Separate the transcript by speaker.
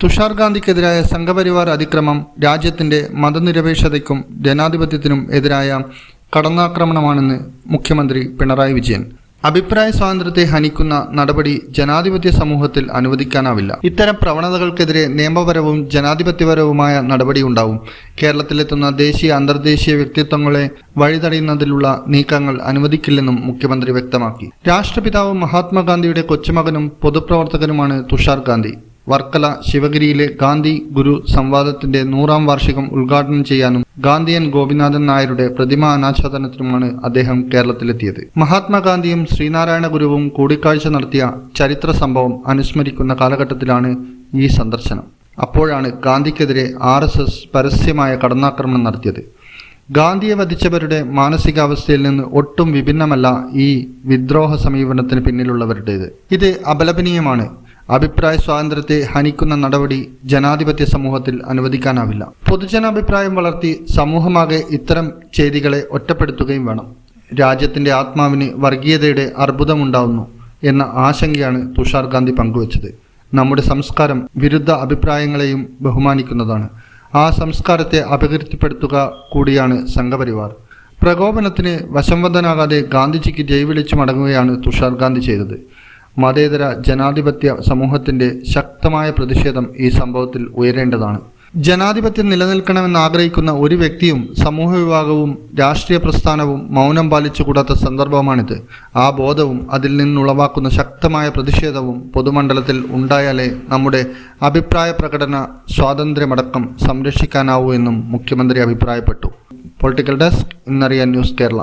Speaker 1: തുഷാർ ഗാന്ധിക്കെതിരായ സംഘപരിവാർ അതിക്രമം രാജ്യത്തിന്റെ മതനിരപേക്ഷതയ്ക്കും ജനാധിപത്യത്തിനും എതിരായ കടന്നാക്രമണമാണെന്ന് മുഖ്യമന്ത്രി പിണറായി വിജയൻ. അഭിപ്രായ സ്വാതന്ത്ര്യത്തെ ഹനിക്കുന്ന നടപടി ജനാധിപത്യ സമൂഹത്തിൽ അനുവദിക്കാനാവില്ല. ഇത്തരം പ്രവണതകൾക്കെതിരെ നിയമപരവും ജനാധിപത്യപരവുമായ നടപടി ഉണ്ടാവും. കേരളത്തിലെത്തുന്ന ദേശീയ അന്തർദേശീയ വ്യക്തിത്വങ്ങളെ വഴിതടയുന്നതിലുള്ള നീക്കങ്ങൾ അനുവദിക്കില്ലെന്നും മുഖ്യമന്ത്രി വ്യക്തമാക്കി. രാഷ്ട്രപിതാവ് മഹാത്മാഗാന്ധിയുടെ കൊച്ചുമകനും പൊതുപ്രവർത്തകനുമാണ് തുഷാർ ഗാന്ധി. വർക്കല ശിവഗിരിയിലെ ഗാന്ധി ഗുരു സംവാദത്തിന്റെ നൂറാം വാർഷികം ഉദ്ഘാടനം ചെയ്യാനും ഗാന്ധിയൻ ഗോപിനാഥൻ നായരുടെ പ്രതിമ അനാച്ഛാദനത്തിനുമാണ് അദ്ദേഹം കേരളത്തിലെത്തിയത്. മഹാത്മാഗാന്ധിയും ശ്രീനാരായണ ഗുരുവും കൂടിക്കാഴ്ച നടത്തിയ ചരിത്ര സംഭവം അനുസ്മരിക്കുന്ന കാലഘട്ടത്തിലാണ് ഈ സന്ദർശനം. അപ്പോഴാണ് ഗാന്ധിക്കെതിരെ ആർ പരസ്യമായ കടന്നാക്രമണം നടത്തിയത്. ഗാന്ധിയെ വധിച്ചവരുടെ മാനസികാവസ്ഥയിൽ നിന്ന് ഒട്ടും വിഭിന്നമല്ല ഈ വിദ്രോഹ സമീപനത്തിന് പിന്നിലുള്ളവരുടേത്. ഇത് അപലപനീയമാണ്. അഭിപ്രായ സ്വാതന്ത്ര്യത്തെ ഹനിക്കുന്ന നടപടി ജനാധിപത്യ സമൂഹത്തിൽ അനുവദിക്കാനാവില്ല. പൊതുജനാഭിപ്രായം വളർത്തി സമൂഹമാകെ ഇത്തരം ചെയ്തികളെ ഒറ്റപ്പെടുത്തുകയും വേണം. രാജ്യത്തിന്റെ ആത്മാവിന് വർഗീയതയുടെ അർബുദമുണ്ടാവുന്നു എന്ന ആശങ്കയാണ് തുഷാർ ഗാന്ധി പങ്കുവച്ചത്. നമ്മുടെ സംസ്കാരം വിരുദ്ധ അഭിപ്രായങ്ങളെയും ബഹുമാനിക്കുന്നതാണ്. ആ സംസ്കാരത്തെ അപകീർത്തിപ്പെടുത്തുക കൂടിയാണ് സംഘപരിവാർ. പ്രകോപനത്തിന് വശംവദനാകാതെ ഗാന്ധിജിക്ക് ജയ് വിളിച്ചു മടങ്ങുകയാണ് തുഷാർ ഗാന്ധി ചെയ്തത്. മതേതര ജനാധിപത്യ സമൂഹത്തിന്റെ ശക്തമായ പ്രതിഷേധം ഈ സംഭവത്തിൽ ഉയരേണ്ടതാണ്. ജനാധിപത്യം നിലനിൽക്കണമെന്ന് ആഗ്രഹിക്കുന്ന ഒരു വ്യക്തിയും സമൂഹ വിഭാഗവും രാഷ്ട്രീയ പ്രസ്ഥാനവും മൗനം പാലിച്ചുകൂടാത്ത സന്ദർഭമാണിത്. ആ ബോധവും അതിൽ നിന്നുളവാക്കുന്ന ശക്തമായ പ്രതിഷേധവും പൊതുമണ്ഡലത്തിൽ ഉണ്ടായാലേ നമ്മുടെ അഭിപ്രായ പ്രകടന സ്വാതന്ത്ര്യമടക്കം സംരക്ഷിക്കാനാവൂ എന്നും മുഖ്യമന്ത്രി അഭിപ്രായപ്പെട്ടു. പൊളിറ്റിക്കൽ ഡെസ്ക് ഇന്നറിയാൻ ന്യൂസ് കേരള.